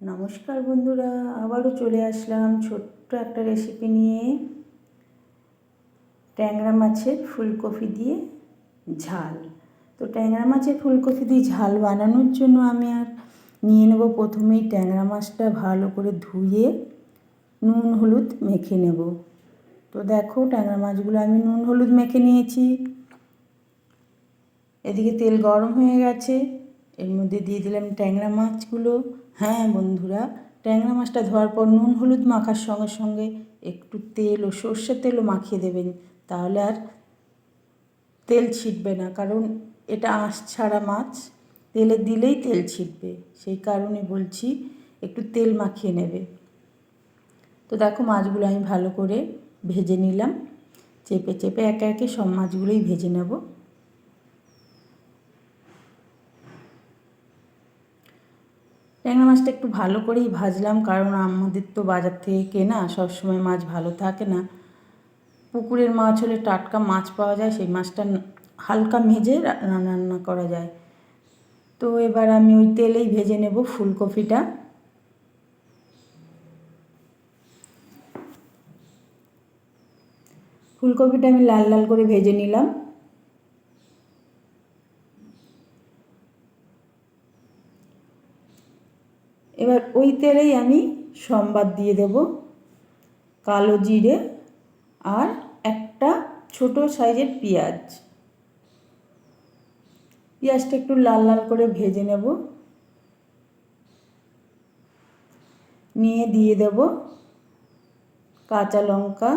নমস্কার বন্ধুরা, আবারও চলে আসলাম ছোট্ট একটা রেসিপি নিয়ে। ট্যাংরা মাছের ফুলকপি দিয়ে ঝাল। তো ট্যাংরা মাছের ফুলকপি দিয়ে ঝাল বানানোর জন্য আমি আর নিয়ে নেব প্রথমেই ট্যাংরা মাছটা ভালো করে ধুয়ে নুন, হলুদ মেখে নেব। তো দেখো ট্যাংরা মাছগুলো আমি নুন, হলুদ মেখে নিয়েছি। এদিকে তেল গরম হয়ে গেছে। এর মধ্যে দিয়ে দিলাম ট্যাংরা মাছগুলো। হ্যাঁ বন্ধুরা, ট্যাংরা মাছটা ধোয়ার পর নুন, হলুদ মাখার সঙ্গে সঙ্গে একটু তেল ও সর্ষের তেলও মাখিয়ে দেবেন। তাহলে আর তেল ছিটবে না, কারণ এটা আঁশ ছাড়া মাছ। তেলে দিলেই তেল ছিটবে, সেই কারণে বলছি একটু তেল মাখিয়ে নেবে। তো দেখো মাছগুলো আমি ভালো করে ভেজে নিলাম। চেপে চেপে একে একে সব মাছগুলোই ভেজে নেব। ট্যাংরা মাছটা একটু ভালো করেই ভাজলাম, কারণ আমাদের তো বাজার থেকে কেনা, সবসময় মাছ ভালো থাকে না। পুকুরের মাছ হলে টাটকা মাছ পাওয়া যায়, সেই মাছটা হালকা মেজে রান্না করা যায়। তো এবার আমি ওই তেলেই ভেজে নেব ফুলকপিটা। ফুলকপিটা আমি লাল লাল করে ভেজে নিলাম। এবার ওই তেলেই আমি সম্বাদ দিয়ে দেব। কালো জিরে আর একটা ছোট সাইজের পেঁয়াজ। পেঁয়াজটা একটু লাল লাল করে ভেজে নেব। নিয়ে দিয়ে দেব কাঁচা লঙ্কা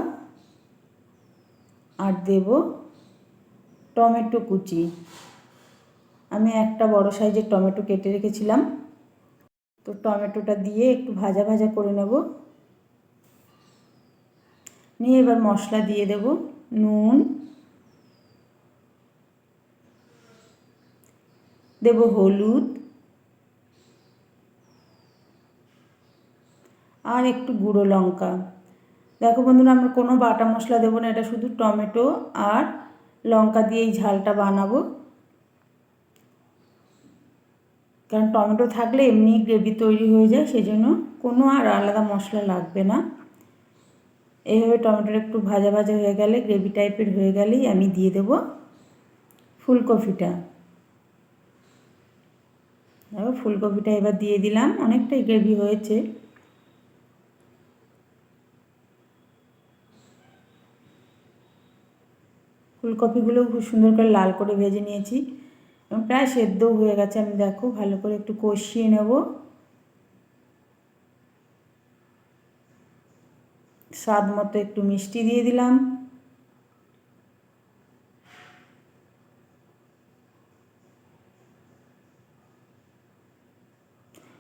আর দেব টমেটো কুচি। আমি একটা বড় সাইজের টমেটো কেটে রেখেছিলাম। তো টমেটোটা দিয়ে একটু ভাজা ভাজা করে নেব। নিয়ে এবার মশলা দিয়ে দেব, নুন। দেব হলুদ। আর একটু গুঁড়ো লঙ্কা। দেখো বন্ধুরা, আমরা কোনো বাটা মশলা দেবো না, এটা শুধু টমেটো আর লঙ্কা দিয়ে এই ঝালটা বানাবো। কারণ টমেটো থাকলে এমনি গ্রেভি তৈরি হয়ে যায় সেই জন্য কোনো আর আলাদা মশলা লাগবে না। এইভাবে টমেটোটা একটু ভাজা ভাজা হয়ে গেলে, গ্রেভি টাইপের হয়ে গেলেই আমি দিয়ে দেব ফুলকপিটা। দেখো, ফুলকপিটা এবার দিয়ে দিলাম, অনেকটাই গ্রেভি হয়েছে। ফুলকপিগুলো খুব সুন্দর করে লাল করে ভেজে নিয়েছি। প্রায় সেদ্ধও হয়ে গেছে। আমি দেখো ভালো করে একটু কষিয়ে নেব। স্বাদ মতো একটু মিষ্টি দিয়ে দিলাম।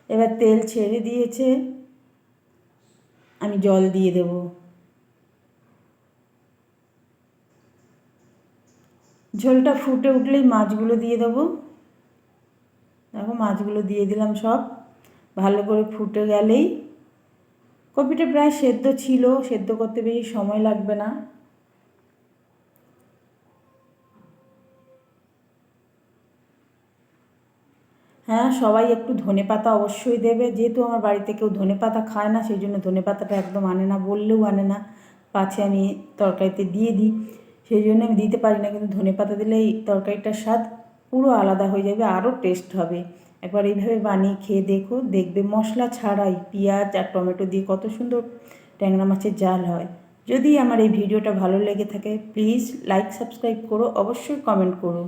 এবার তেল ছেড়ে দিয়েছে। আমি জল দিয়ে দেবো। ঝোলটা ফুটে উঠলেই মাছগুলো দিয়ে দেবো। দেখো মাছগুলো দিয়ে দিলাম সব। ভালো করে ফুটে গেলেই কপিটা প্রায় সেদ্ধ ছিল, সেদ্ধ করতে বেশি সময় লাগবে না। হ্যাঁ সবাই একটু ধনে পাতা অবশ্যই দেবে। যেহেতু আমার বাড়িতে কেউ ধনে পাতা খায় না, সেই জন্য ধনে পাতাটা একদম আনে না, বললেও আনে না। পাছে আমি তরকারিতে দিয়ে দিই। সেই জন্য আমি দিতে পারি না, কিন্তু ধনে পাতা দিলে এই তরকারিটার স্বাদ পুরো আলাদা হয়ে যাবে, আরও টেস্ট হবে। একবার এইভাবে বানিয়ে খেয়ে দেখো, দেখবে মশলা ছাড়াই পেঁয়াজ আর টমেটো দিয়ে কত সুন্দর ট্যাংরা মাছের জাল হয়। যদি আমার এই ভিডিওটা ভালো লেগে থাকে প্লিজ লাইক সাবস্ক্রাইব করো, অবশ্যই কমেন্ট করো।